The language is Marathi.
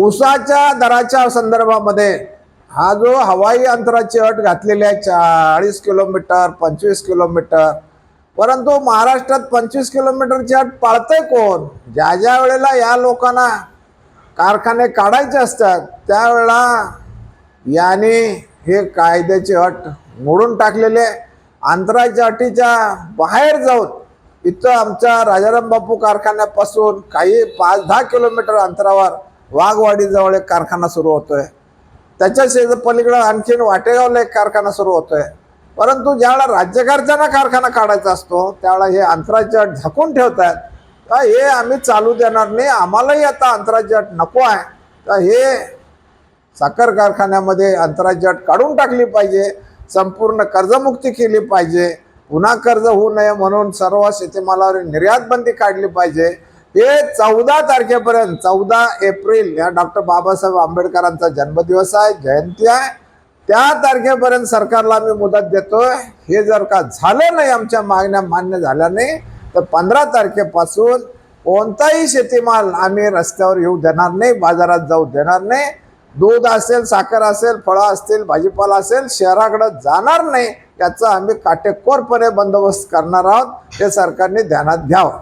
ऊसाच्या दराच्या संदर्भामध्ये हा जो हवाई अंतराची अट घातलेली आहे चाळीस किलोमीटर पंचवीस किलोमीटर परंतु महाराष्ट्रात पंचवीस किलोमीटरची अट पाळतंय कोण? ज्या ज्या वेळेला या लोकांना कारखाने काढायचे असतात त्यावेळेला याने हे कायद्याची अट मोडून टाकलेले अंतराच्या अटीच्या बाहेर जाऊन इथं आमच्या राजाराम बापू कारखान्यापासून काही पाच दहा किलोमीटर अंतरावर वाघवाडीजवळ एक कारखाना सुरू होतोय. त्याच्या शेज पलीकडं आणखीन वाटेगावला एक कारखाना सुरू होतोय. परंतु ज्यावेळेला राज्यकर्त्यांना कारखाना काढायचा असतो त्यावेळेला हे अंतराची अट झाकून ठेवतात तर हे आम्ही चालू देणार नाही आम्हालाही आता अंतराची अट नको आहे. तर हे साखर कारखान्यामध्ये अंतराची अट काढून टाकली पाहिजे संपूर्ण कर्जमुक्ती केली पाहिजे. पुन्हा कर्ज होऊ नये म्हणून सर्व शेतीमालावर निर्यात बंदी काढली पाहिजे. हे चौदा तारखेपर्यंत चौदा एप्रिल या डॉक्टर बाबासाहेब आंबेडकरांचा जन्मदिवस आहे जयंती आहे. त्या तारखेपर्यंत सरकारला आम्ही मुदत देतोय. हे जर का झालं नाही आमच्या मागण्या मान्य झाल्या नाही तर पंधरा तारखेपासून कोणताही शेतीमाल आम्ही रस्त्यावर येऊ देणार नाही बाजारात जाऊ देणार नाही. दूध असेल साखर असेल फळं असतील भाजीपाला असेल शहराकडे जाणार नाही याचा आम्ही काटेकोरपणे बंदोबस्त करणार आहोत. हे सरकारने ध्यानात घ्यावं.